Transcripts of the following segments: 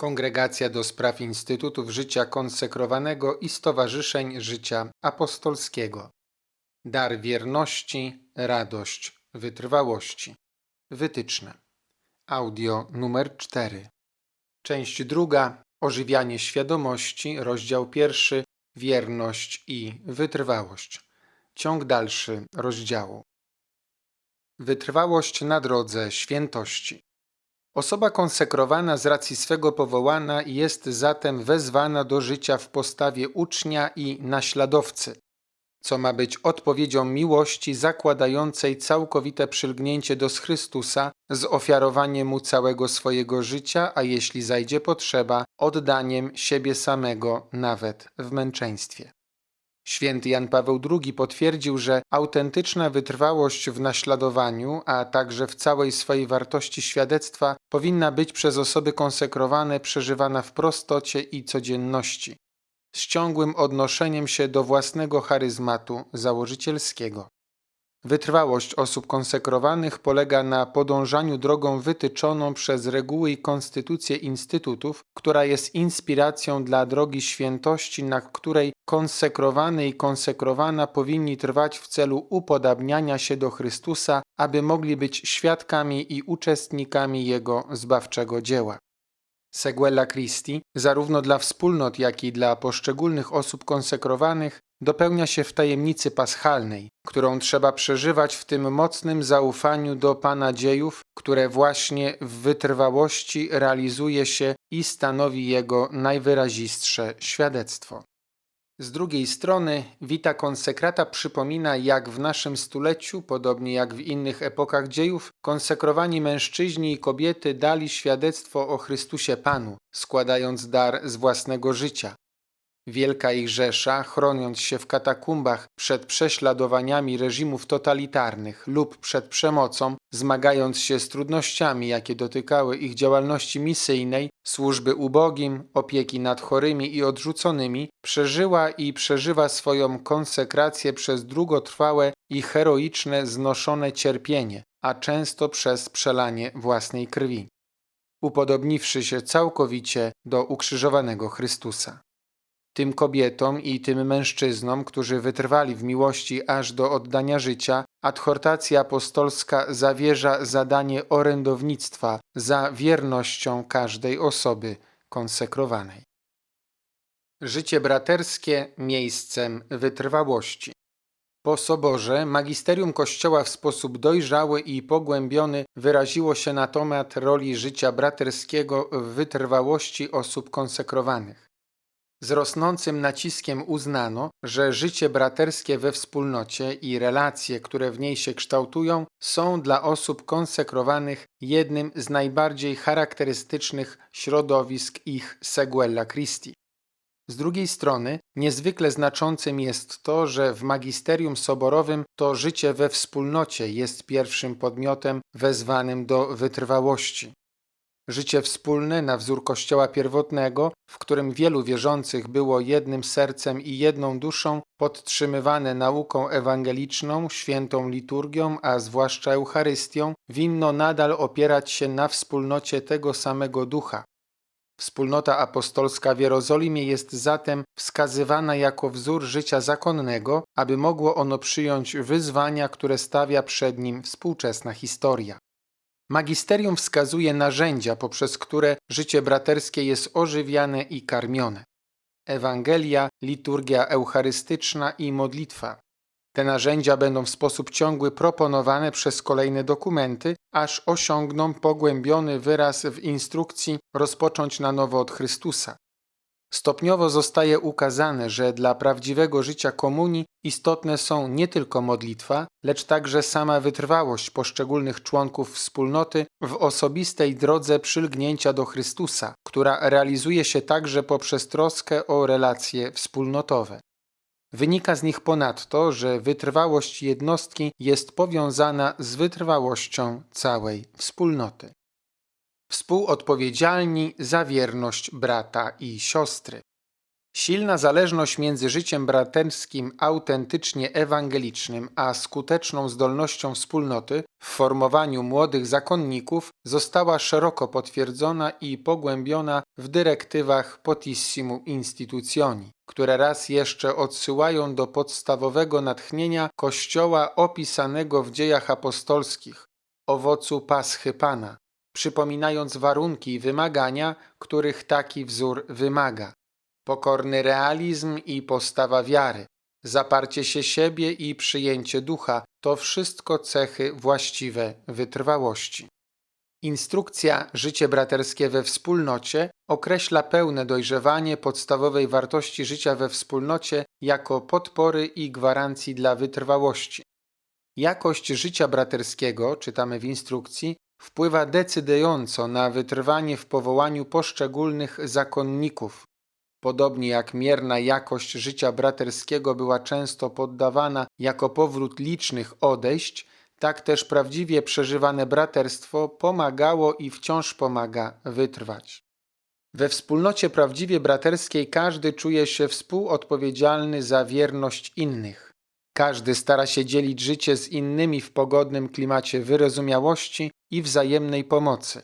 Kongregacja do Spraw Instytutów Życia Konsekrowanego i Stowarzyszeń Życia Apostolskiego. Dar wierności, radość, wytrwałości. Wytyczne. Audio numer 4. Część druga. Ożywianie świadomości, rozdział pierwszy. Wierność i wytrwałość. Ciąg dalszy rozdziału. Wytrwałość na drodze świętości. Osoba konsekrowana z racji swego powołania jest zatem wezwana do życia w postawie ucznia i naśladowcy, co ma być odpowiedzią miłości zakładającej całkowite przylgnięcie do Chrystusa z ofiarowaniem Mu całego swojego życia, a jeśli zajdzie potrzeba, oddaniem siebie samego nawet w męczeństwie. Święty Jan Paweł II potwierdził, że autentyczna wytrwałość w naśladowaniu, a także w całej swojej wartości świadectwa powinna być przez osoby konsekrowane przeżywana w prostocie i codzienności, z ciągłym odnoszeniem się do własnego charyzmatu założycielskiego. Wytrwałość osób konsekrowanych polega na podążaniu drogą wytyczoną przez reguły i konstytucje instytutów, która jest inspiracją dla drogi świętości, na której konsekrowany i konsekrowana powinni trwać w celu upodabniania się do Chrystusa, aby mogli być świadkami i uczestnikami Jego zbawczego dzieła. Seguella Christi, zarówno dla wspólnot, jak i dla poszczególnych osób konsekrowanych, dopełnia się w tajemnicy paschalnej, którą trzeba przeżywać w tym mocnym zaufaniu do Pana dziejów, które właśnie w wytrwałości realizuje się i stanowi jego najwyrazistsze świadectwo. Z drugiej strony, Vita Konsekrata przypomina, jak w naszym stuleciu, podobnie jak w innych epokach dziejów, konsekrowani mężczyźni i kobiety dali świadectwo o Chrystusie Panu, składając dar z własnego życia. Wielka ich rzesza, chroniąc się w katakumbach przed prześladowaniami reżimów totalitarnych lub przed przemocą, zmagając się z trudnościami, jakie dotykały ich działalności misyjnej, służby ubogim, opieki nad chorymi i odrzuconymi, przeżyła i przeżywa swoją konsekrację przez długotrwałe i heroiczne znoszone cierpienie, a często przez przelanie własnej krwi, upodobniwszy się całkowicie do ukrzyżowanego Chrystusa. Tym kobietom i tym mężczyznom, którzy wytrwali w miłości aż do oddania życia, adhortacja apostolska zawierza zadanie orędownictwa za wiernością każdej osoby konsekrowanej. Życie braterskie miejscem wytrwałości. Po soborze magisterium Kościoła w sposób dojrzały i pogłębiony wyraziło się na temat roli życia braterskiego w wytrwałości osób konsekrowanych. Z rosnącym naciskiem uznano, że życie braterskie we wspólnocie i relacje, które w niej się kształtują, są dla osób konsekrowanych jednym z najbardziej charakterystycznych środowisk ich Seguella Christi. Z drugiej strony, niezwykle znaczącym jest to, że w magisterium soborowym to życie we wspólnocie jest pierwszym podmiotem wezwanym do wytrwałości. Życie wspólne na wzór Kościoła pierwotnego, w którym wielu wierzących było jednym sercem i jedną duszą, podtrzymywane nauką ewangeliczną, świętą liturgią, a zwłaszcza Eucharystią, winno nadal opierać się na wspólnocie tego samego ducha. Wspólnota apostolska w Jerozolimie jest zatem wskazywana jako wzór życia zakonnego, aby mogło ono przyjąć wyzwania, które stawia przed nim współczesna historia. Magisterium wskazuje narzędzia, poprzez które życie braterskie jest ożywiane i karmione. Ewangelia, liturgia eucharystyczna i modlitwa. Te narzędzia będą w sposób ciągły proponowane przez kolejne dokumenty, aż osiągną pogłębiony wyraz w instrukcji rozpocząć na nowo od Chrystusa. Stopniowo zostaje ukazane, że dla prawdziwego życia komunii istotne są nie tylko modlitwa, lecz także sama wytrwałość poszczególnych członków wspólnoty w osobistej drodze przylgnięcia do Chrystusa, która realizuje się także poprzez troskę o relacje wspólnotowe. Wynika z nich ponadto, że wytrwałość jednostki jest powiązana z wytrwałością całej wspólnoty współodpowiedzialni za wierność brata i siostry. Silna zależność między życiem braterskim autentycznie ewangelicznym, a skuteczną zdolnością wspólnoty w formowaniu młodych zakonników została szeroko potwierdzona i pogłębiona w dyrektywach Potissimum Institutioni, które raz jeszcze odsyłają do podstawowego natchnienia Kościoła opisanego w dziejach apostolskich, owocu Paschy Pana, przypominając warunki i wymagania, których taki wzór wymaga pokorny realizm i postawa wiary, zaparcie się siebie i przyjęcie ducha to wszystko cechy właściwe wytrwałości. Instrukcja Życie braterskie we wspólnocie określa pełne dojrzewanie podstawowej wartości życia we wspólnocie jako podpory i gwarancji dla wytrwałości. Jakość życia braterskiego, czytamy w instrukcji, wpływa decydująco na wytrwanie w powołaniu poszczególnych zakonników, Podobnie jak mierna jakość życia braterskiego była często poddawana jako powrót licznych odejść, tak też prawdziwie przeżywane braterstwo pomagało i wciąż pomaga wytrwać. We wspólnocie prawdziwie braterskiej każdy czuje się współodpowiedzialny za wierność innych. Każdy stara się dzielić życie z innymi w pogodnym klimacie wyrozumiałości i wzajemnej pomocy.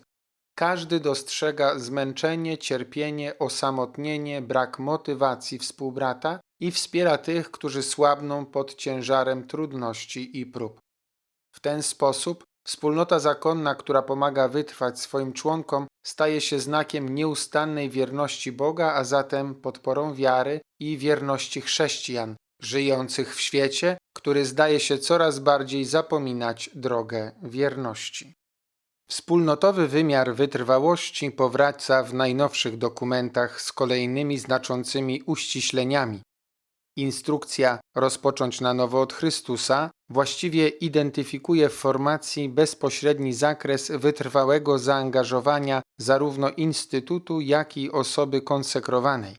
Każdy dostrzega zmęczenie, cierpienie, osamotnienie, brak motywacji współbrata i wspiera tych, którzy słabną pod ciężarem trudności i prób. W ten sposób wspólnota zakonna, która pomaga wytrwać swoim członkom, staje się znakiem nieustannej wierności Boga, a zatem podporą wiary i wierności chrześcijan, żyjących w świecie, który zdaje się coraz bardziej zapominać drogę wierności. Wspólnotowy wymiar wytrwałości powraca w najnowszych dokumentach z kolejnymi znaczącymi uściśleniami. Instrukcja rozpocząć na nowo od Chrystusa właściwie identyfikuje w formacji bezpośredni zakres wytrwałego zaangażowania zarówno instytutu, jak i osoby konsekrowanej.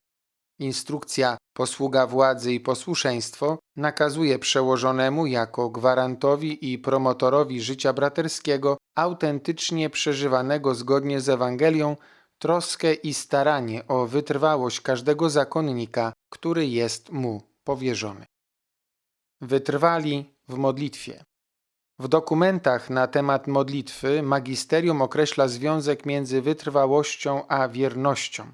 Instrukcja posługa władzy i posłuszeństwo nakazuje przełożonemu jako gwarantowi i promotorowi życia braterskiego autentycznie przeżywanego zgodnie z Ewangelią troskę i staranie o wytrwałość każdego zakonnika, który jest mu powierzony. Wytrwali w modlitwie. W dokumentach na temat modlitwy magisterium określa związek między wytrwałością a wiernością.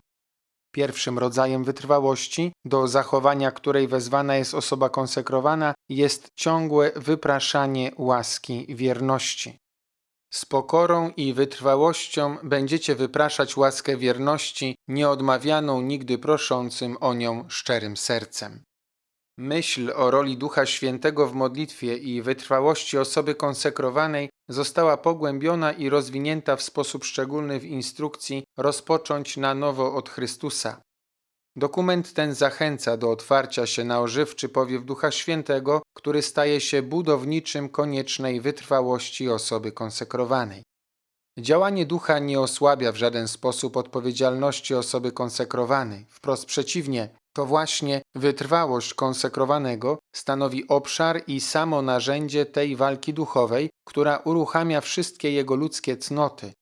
Pierwszym rodzajem wytrwałości, do zachowania której wezwana jest osoba konsekrowana, jest ciągłe wypraszanie łaski wierności. Z pokorą i wytrwałością będziecie wypraszać łaskę wierności, nieodmawianą nigdy proszącym o nią szczerym sercem. Myśl o roli Ducha Świętego w modlitwie i wytrwałości osoby konsekrowanej została pogłębiona i rozwinięta w sposób szczególny w instrukcji Rozpocząć na nowo od Chrystusa. Dokument ten zachęca do otwarcia się na ożywczy powiew Ducha Świętego, który staje się budowniczym koniecznej wytrwałości osoby konsekrowanej. Działanie ducha nie osłabia w żaden sposób odpowiedzialności osoby konsekrowanej. Wprost przeciwnie, to właśnie wytrwałość konsekrowanego stanowi obszar i samo narzędzie tej walki duchowej, która uruchamia wszystkie jego ludzkie cnoty,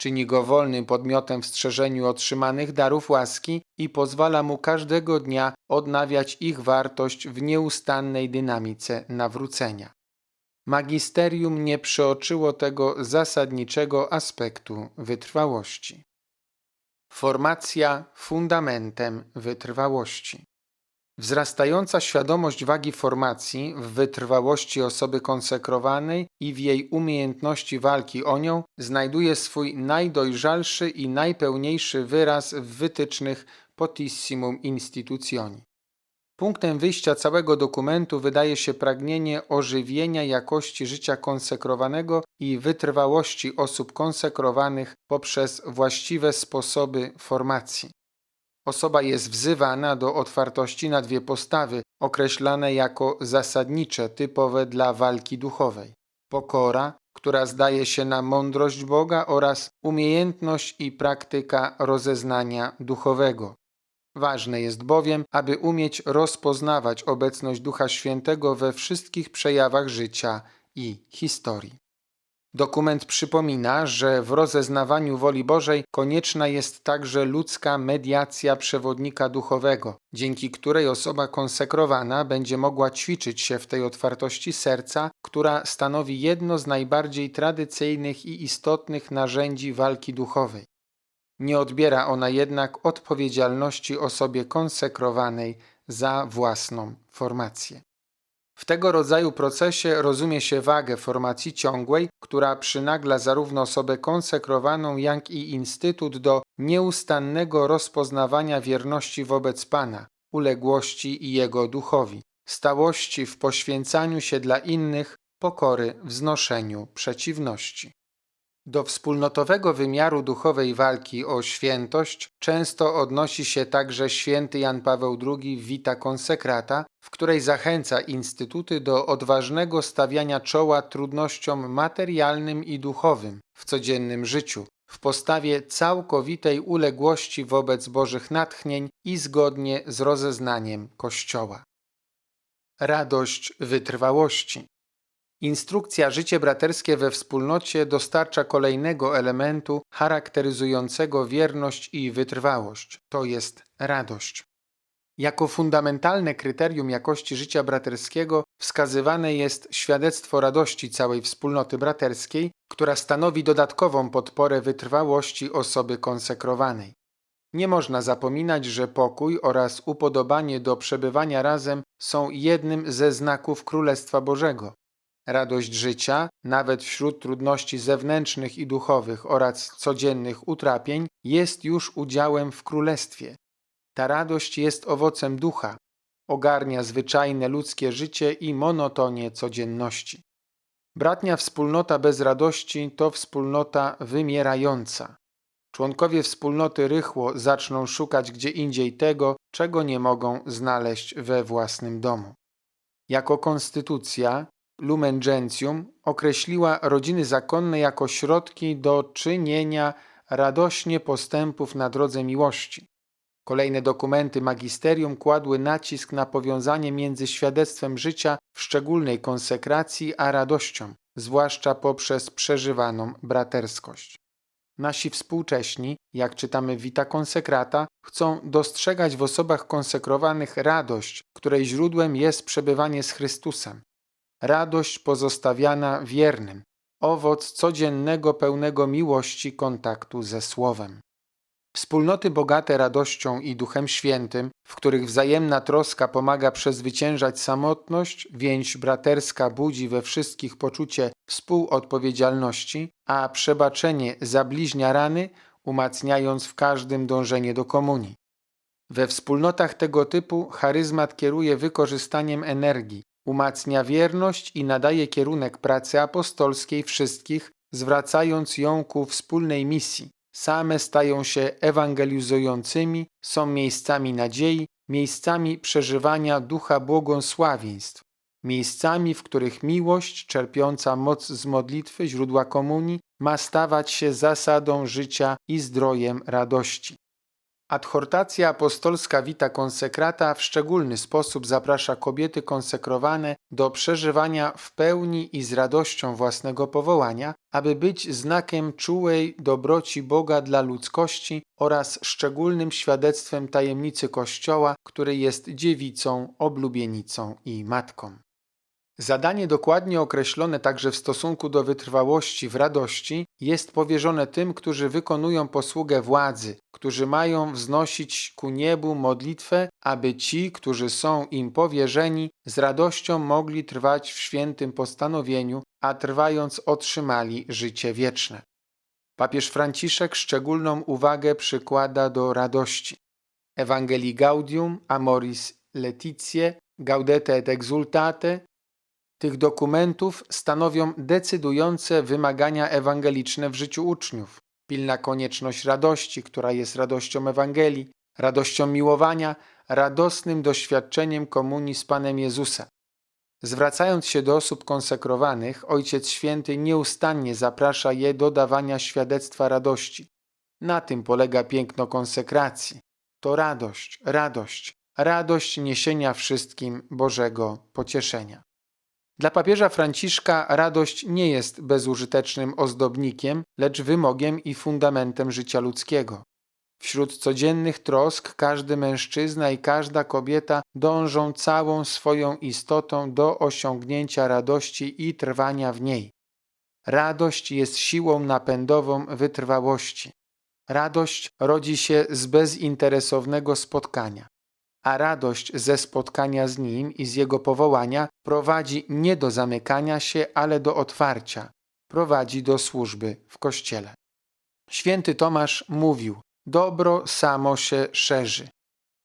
czyni go wolnym podmiotem w strzeżeniu otrzymanych darów łaski i pozwala mu każdego dnia odnawiać ich wartość w nieustannej dynamice nawrócenia. Magisterium nie przeoczyło tego zasadniczego aspektu wytrwałości. Formacja fundamentem wytrwałości. Wzrastająca świadomość wagi formacji w wytrwałości osoby konsekrowanej i w jej umiejętności walki o nią znajduje swój najdojrzalszy i najpełniejszy wyraz w wytycznych Potissimum Institutioni. Punktem wyjścia całego dokumentu wydaje się pragnienie ożywienia jakości życia konsekrowanego i wytrwałości osób konsekrowanych poprzez właściwe sposoby formacji. Osoba jest wzywana do otwartości na dwie postawy, określane jako zasadnicze, typowe dla walki duchowej. Pokora, która zdaje się na mądrość Boga oraz umiejętność i praktyka rozeznania duchowego. Ważne jest bowiem, aby umieć rozpoznawać obecność Ducha Świętego we wszystkich przejawach życia i historii. Dokument przypomina, że w rozeznawaniu woli Bożej konieczna jest także ludzka mediacja przewodnika duchowego, dzięki której osoba konsekrowana będzie mogła ćwiczyć się w tej otwartości serca, która stanowi jedno z najbardziej tradycyjnych i istotnych narzędzi walki duchowej. Nie odbiera ona jednak odpowiedzialności osobie konsekrowanej za własną formację. W tego rodzaju procesie rozumie się wagę formacji ciągłej, która przynagla zarówno osobę konsekrowaną, jak i instytut do nieustannego rozpoznawania wierności wobec Pana, uległości i Jego duchowi, stałości w poświęcaniu się dla innych, pokory w znoszeniu przeciwności. Do wspólnotowego wymiaru duchowej walki o świętość często odnosi się także święty Jan Paweł II Vita Consecrata, w której zachęca instytuty do odważnego stawiania czoła trudnościom materialnym i duchowym w codziennym życiu, w postawie całkowitej uległości wobec Bożych natchnień i zgodnie z rozeznaniem Kościoła. Radość wytrwałości. Instrukcja Życie braterskie we wspólnocie dostarcza kolejnego elementu charakteryzującego wierność i wytrwałość to jest radość. Jako fundamentalne kryterium jakości życia braterskiego wskazywane jest świadectwo radości całej wspólnoty braterskiej, która stanowi dodatkową podporę wytrwałości osoby konsekrowanej. Nie można zapominać, że pokój oraz upodobanie do przebywania razem są jednym ze znaków Królestwa Bożego. Radość życia, nawet wśród trudności zewnętrznych i duchowych oraz codziennych utrapień, jest już udziałem w królestwie. Ta radość jest owocem ducha, ogarnia zwyczajne ludzkie życie i monotonię codzienności. Bratnia wspólnota bez radości to wspólnota wymierająca. Członkowie wspólnoty rychło zaczną szukać gdzie indziej tego, czego nie mogą znaleźć we własnym domu. Jako konstytucja Lumen Gentium określiła rodziny zakonne jako środki do czynienia radośnie postępów na drodze miłości. Kolejne dokumenty magisterium kładły nacisk na powiązanie między świadectwem życia w szczególnej konsekracji a radością, zwłaszcza poprzez przeżywaną braterskość. Nasi współcześni, jak czytamy w Vita Consecrata, chcą dostrzegać w osobach konsekrowanych radość, której źródłem jest przebywanie z Chrystusem radość pozostawiana wiernym, owoc codziennego pełnego miłości kontaktu ze Słowem. Wspólnoty bogate radością i Duchem Świętym, w których wzajemna troska pomaga przezwyciężać samotność, więź braterska budzi we wszystkich poczucie współodpowiedzialności, a przebaczenie zabliźnia rany, umacniając w każdym dążenie do komunii. We wspólnotach tego typu charyzmat kieruje wykorzystaniem energii, umacnia wierność i nadaje kierunek pracy apostolskiej wszystkich, zwracając ją ku wspólnej misji. Same stają się ewangelizującymi, są miejscami nadziei, miejscami przeżywania ducha błogosławieństw, miejscami, w których miłość, czerpiąca moc z modlitwy źródła komunii, ma stawać się zasadą życia i zdrojem radości. Adhortacja apostolska Vita Consecrata w szczególny sposób zaprasza kobiety konsekrowane do przeżywania w pełni i z radością własnego powołania, aby być znakiem czułej dobroci Boga dla ludzkości oraz szczególnym świadectwem tajemnicy Kościoła, który jest dziewicą, oblubienicą i matką. Zadanie dokładnie określone także w stosunku do wytrwałości w radości jest powierzone tym, którzy wykonują posługę władzy, którzy mają wznosić ku niebu modlitwę, aby ci, którzy są im powierzeni, z radością mogli trwać w świętym postanowieniu, a trwając otrzymali życie wieczne. Papież Franciszek szczególną uwagę przykłada do radości. Ewangelii Gaudium, Amoris Laetitia, Gaudete et Exultate tych dokumentów stanowią decydujące wymagania ewangeliczne w życiu uczniów. Pilna konieczność radości, która jest radością Ewangelii, radością miłowania, radosnym doświadczeniem komunii z Panem Jezusa. Zwracając się do osób konsekrowanych, Ojciec Święty nieustannie zaprasza je do dawania świadectwa radości. Na tym polega piękno konsekracji. To radość, radość, radość niesienia wszystkim Bożego pocieszenia. Dla papieża Franciszka radość nie jest bezużytecznym ozdobnikiem, lecz wymogiem i fundamentem życia ludzkiego. Wśród codziennych trosk każdy mężczyzna i każda kobieta dążą całą swoją istotą do osiągnięcia radości i trwania w niej. Radość jest siłą napędową wytrwałości. Radość rodzi się z bezinteresownego spotkania, a radość ze spotkania z Nim i z Jego powołania prowadzi nie do zamykania się, ale do otwarcia, prowadzi do służby w Kościele. Święty Tomasz mówił: Dobro samo się szerzy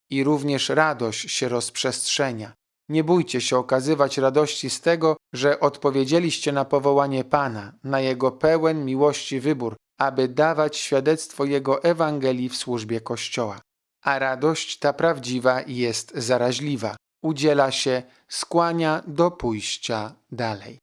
i również radość się rozprzestrzenia. Nie bójcie się okazywać radości z tego, że odpowiedzieliście na powołanie Pana, na Jego pełen miłości wybór, aby dawać świadectwo Jego Ewangelii w służbie Kościoła. A radość ta prawdziwa jest zaraźliwa, udziela się, skłania do pójścia dalej.